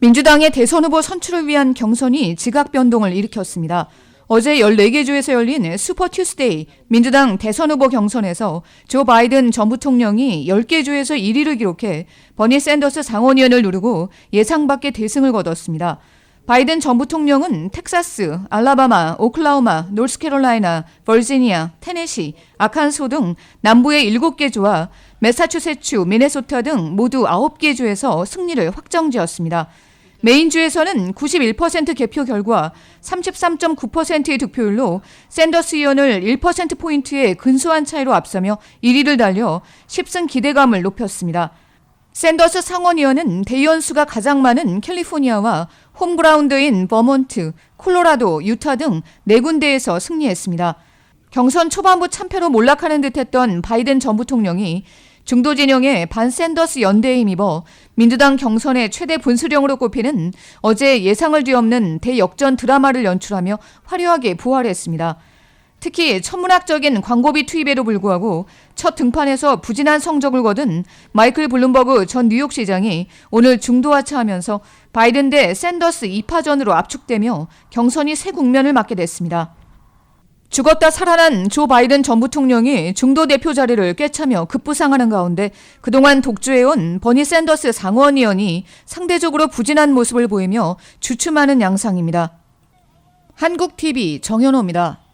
민주당의 대선 후보 선출을 위한 경선이 지각 변동을 일으켰습니다. 어제 14개 주에서 열린 슈퍼 튜스데이 민주당 대선 후보 경선에서 조 바이든 전 부통령이 10개 주에서 1위를 기록해 버니 샌더스 상원의원을 누르고 예상 밖의 대승을 거뒀습니다. 바이든 전 부통령은 텍사스, 알라바마, 오클라호마, 노스캐롤라이나, 버지니아, 테네시, 아칸소 등 남부의 7개 주와 매사추세츠, 미네소타 등 모두 9개 주에서 승리를 확정지었습니다. 메인주에서는 91% 개표 결과 33.9%의 득표율로 샌더스 의원을 1%포인트의 근소한 차이로 앞서며 1위를 달려 10승 기대감을 높였습니다. 샌더스 상원의원은 대의원 수가 가장 많은 캘리포니아와 홈그라운드인 버몬트, 콜로라도, 유타 등네 군데에서 승리했습니다. 경선 초반부 참패로 몰락하는 듯했던 바이든 전 부통령이 중도 진영의 반 샌더스 연대에 힘입어 민주당 경선의 최대 분수령으로 꼽히는 어제 예상을 뒤엎는 대역전 드라마를 연출하며 화려하게 부활했습니다. 특히 천문학적인 광고비 투입에도 불구하고 첫 등판에서 부진한 성적을 거둔 마이클 블룸버그 전 뉴욕시장이 오늘 중도하차하면서 바이든 대 샌더스 2파전으로 압축되며 경선이 새 국면을 맞게 됐습니다. 죽었다 살아난 조 바이든 전 부통령이 중도 대표 자리를 꿰차며 급부상하는 가운데 그동안 독주해온 버니 샌더스 상원의원이 상대적으로 부진한 모습을 보이며 주춤하는 양상입니다. 한국TV 정현호입니다.